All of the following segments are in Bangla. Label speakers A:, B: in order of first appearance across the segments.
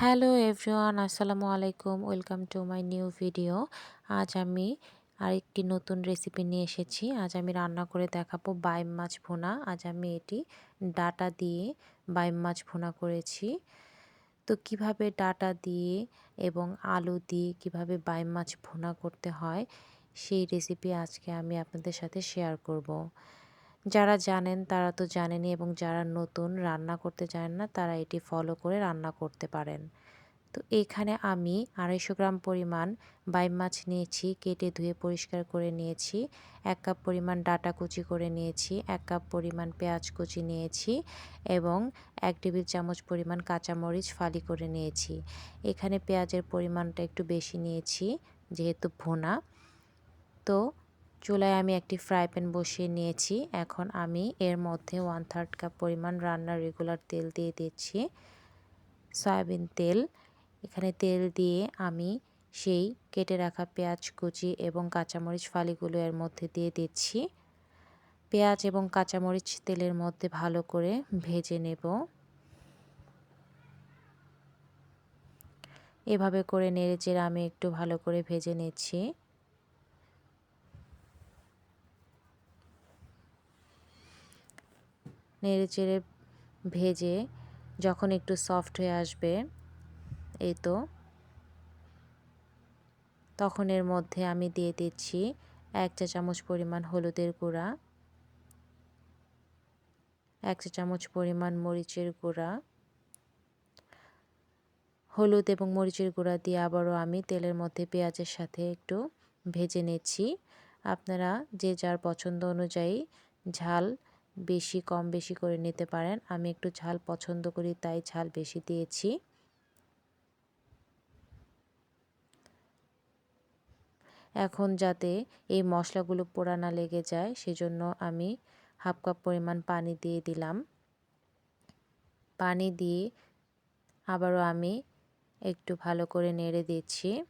A: হ্যালো এভরিওয়ান, আসসালামু আলাইকুম। Welcome to my new video. আজ আমি আরেকটি নতুন রেসিপি নিয়ে এসেছি। আজ আমি রান্না করে দেখাবো বাইম মাছ ভুনা। আজ আমি এটি ডাটা দিয়ে বাইম মাছ ভুনা করেছি। তো কীভাবে ডাটা দিয়ে এবং আলু দিয়ে কীভাবে বাইম মাছ ভুনা করতে হয়, সেই রেসিপি আজকে আমি আপনাদের সাথে শেয়ার করব। যারা জানেন তারা তো জানেনই এবং যারা নতুন রান্না করতে জানেন না তারা এটি ফলো করে রান্না করতে পারেন। তো এখানে আমি আড়াইশো গ্রাম পরিমাণ বাইম মাছ নিয়েছি, কেটে ধুয়ে পরিষ্কার করে নিয়েছি, এক কাপ পরিমাণ ডাটা কুচি করে নিয়েছি, এক কাপ পরিমাণ পেঁয়াজ কুচি নিয়েছি এবং এক টেবিল চামচ পরিমাণ কাঁচামরিচ ফালি করে নিয়েছি। এখানে পেঁয়াজের পরিমাণটা একটু বেশি নিয়েছি, যেহেতু ভোনা। তো চুলায় আমি একটি ফ্রাই প্যান বসিয়ে নিয়েছি। এখন আমি এর মধ্যে ওয়ান থার্ড কাপ পরিমাণ রান্নার রেগুলার তেল দিয়ে দিচ্ছি। সয়াবিন তেল। এখানে তেল দিয়ে আমি সেই কেটে রাখা পেঁয়াজ কুচি এবং কাঁচামরিচ ফালিগুলো এর মধ্যে দিয়ে দিচ্ছি। পেঁয়াজ এবং কাঁচামরিচ তেলের মধ্যে ভালো করে ভেজে নেব। এভাবে করে নেড়ে চেড়ে আমি একটু ভালো করে ভেজে নিচ্ছি। নেড়ে চেড়ে ভেজে যখন একটু সফট হয়ে আসবে, এই তো, তখন এর মধ্যে আমি দিয়ে দিচ্ছি এক চা চামচ পরিমাণ হলুদের গুঁড়া, এক চা চামচ পরিমাণ মরিচের গুঁড়া, হলুদ এবং মরিচের গুঁড়া দিয়ে আবারও আমি তেলের মধ্যে পেঁয়াজের সাথে একটু ভেজে নিচ্ছি। আপনারা যে যার পছন্দ অনুযায়ী ঝাল বেশি, কম বেশি করে নিতে পারেন। আমি একটু ঝাল পছন্দ করি, তাই ঝাল বেশি দিয়েছি। এখন যাতে এই মশলাগুলো পোড়া না লেগে যায়, সেজন্য আমি হাফ কাপ পরিমাণ পানি দিয়ে দিলাম। পানি দিয়ে আবারও আমি একটু ভালো করে নেড়ে দিচ্ছি।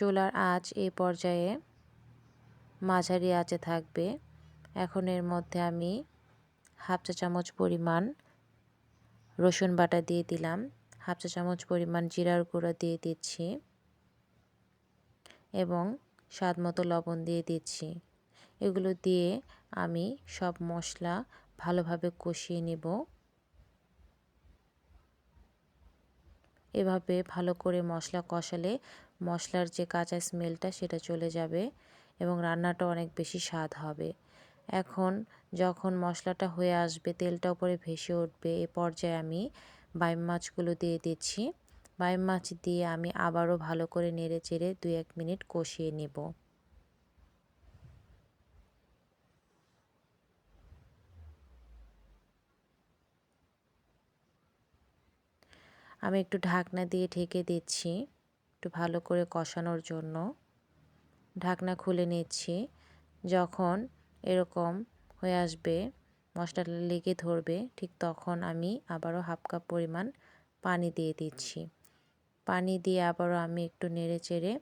A: চুলার আঁচ এই পর্যায়ে মাঝারি আঁচে থাকবে। এখন এর মধ্যে আমি হাফ চা চামচ পরিমাণ রসুন বাটা দিয়ে দিলাম। হাফ চা চামচ পরিমাণ জিরার গুঁড়ো দিয়ে দিচ্ছি এবং স্বাদ মতো লবণ দিয়ে দিচ্ছি। এগুলো দিয়ে আমি সব মশলা ভালোভাবে কষিয়ে নেব। এভাবে ভালো করে মশলা কষালে মশলার যে কাঁচা স্মেলটা সেটা চলে যাবে এবং রান্নাটা অনেক বেশি স্বাদ হবে। এখন যখন মশলাটা হয়ে আসবে, তেলটা উপরে ভেসে উঠবে, এ পর্যায়ে আমি বাইম মাছগুলো দিয়ে দিচ্ছি। বাইম মাছ দিয়ে আমি আবারও ভালো করে নেড়ে চেড়ে দুই এক মিনিট কষিয়ে নেব। আমি একটু ঢাকনা দিয়ে ঢেকে দিচ্ছি। একটু ভালো করে কষানোর জন্য ঢাকনা খুলে নিচ্ছি। যখন এরকম হয়ে আসবে মশলাটা লেগে ধরবে, ঠিক তখন আমি আবারও হাফ কাপ পরিমাণ পানি দিয়ে দিচ্ছি। পানি দিয়ে আবারও আমি একটু নেড়ে চেড়ে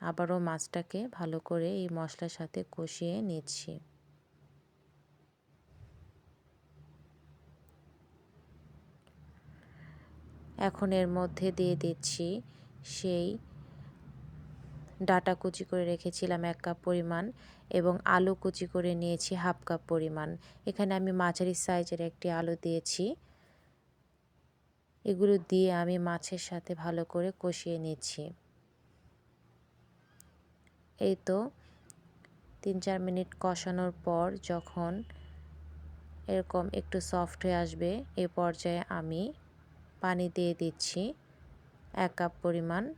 A: আবারও মাছটাকে ভালো করে এই মশলার সাথে কষিয়ে নিচ্ছি। এখন এর মধ্যে দিয়ে দিচ্ছি সেই ডাটা কুচি করে রেখেছিলাম এক কাপ পরিমাণ এবং আলু কুচি করে নিয়েছি হাফ কাপ পরিমাণ। এখানে আমি মাঝারি সাইজের একটি আলু দিয়েছি। এগুলো দিয়ে আমি মাছের সাথে ভালো করে কষিয়ে নিচ্ছি। এই তো তিন চার মিনিট কষানোর পর যখন এরকম একটু সফট হয়ে আসবে, এ পর্যায়ে আমি পানি দিয়ে দিচ্ছি। এক কাপ পরিমাণ।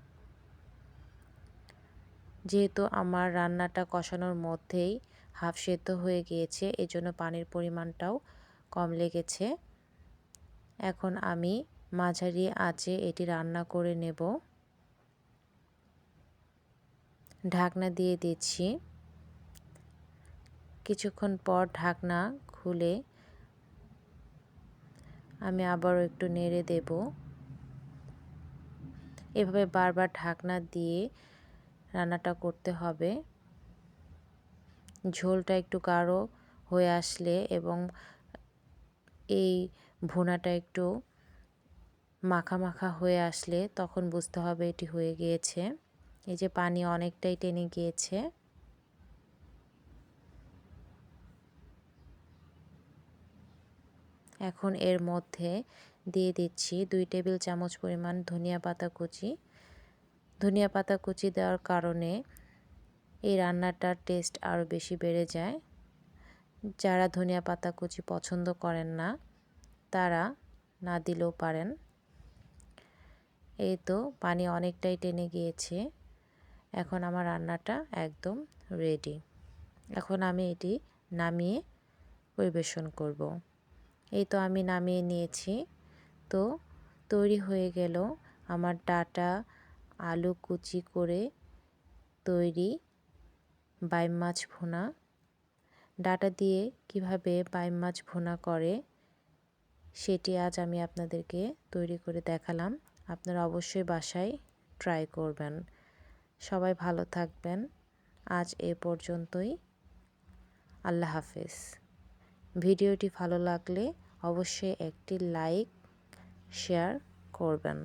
A: যেহেতু আমার রান্নাটা কষানোর মধ্যেই হাফ সেদ্ধ হয়ে গিয়েছে, এজন্য পানির পরিমাণটাও কম লেগেছে। এখন আমি মাঝারি আঁচে এটি রান্না করে নেব। ঢাকনা দিয়ে দিচ্ছি। কিছুক্ষণ পর ঢাকনা খুলে আমি আবারও একটু নেড়ে দেব। এভাবে বারবার ঢাকনা দিয়ে রান্নাটা করতে হবে। ঝোলটা একটু গাঢ় হয়ে আসলে এবং এই ভুনাটা একটু মাখা মাখা হয়ে আসলে তখন বুঝতে হবে এটি হয়ে গিয়েছে। এই যে পানি অনেকটাই টেনে গিয়েছে। এখন এর মধ্যে দিয়ে দিচ্ছি দুই টেবিল চামচ পরিমাণ ধনিয়া পাতা কুচি। ধনিয়া পাতা কুচি দেওয়ার কারণে এই রান্নাটার টেস্ট আরও বেশি বেড়ে যায়। যারা ধনিয়া পাতা কুচি পছন্দ করেন না, তারা না দিলেও পারেন। এই তো পানি অনেকটাই টেনে গিয়েছে। এখন আমার রান্নাটা একদম রেডি। এখন আমি এটি নামিয়ে পরিবেশন করব। এই তো আমি নামিয়ে নিয়েছি। তো তৈরি হয়ে গেল আমার ডাটা আলু কুচি করে তৈরি বাইম মাছ ভুনা। ডাটা দিয়ে কীভাবে বাইম মাছ ভোনা করে সেটি আজ আমি আপনাদেরকে তৈরি করে দেখালাম। আপনারা অবশ্যই বাসায় ট্রাই করবেন। সবাই ভালো থাকবেন। আজ এ পর্যন্তই। আল্লাহ হাফেজ। ভিডিওটি ভালো লাগলে অবশ্যই একটি লাইক শেয়ার করবেন।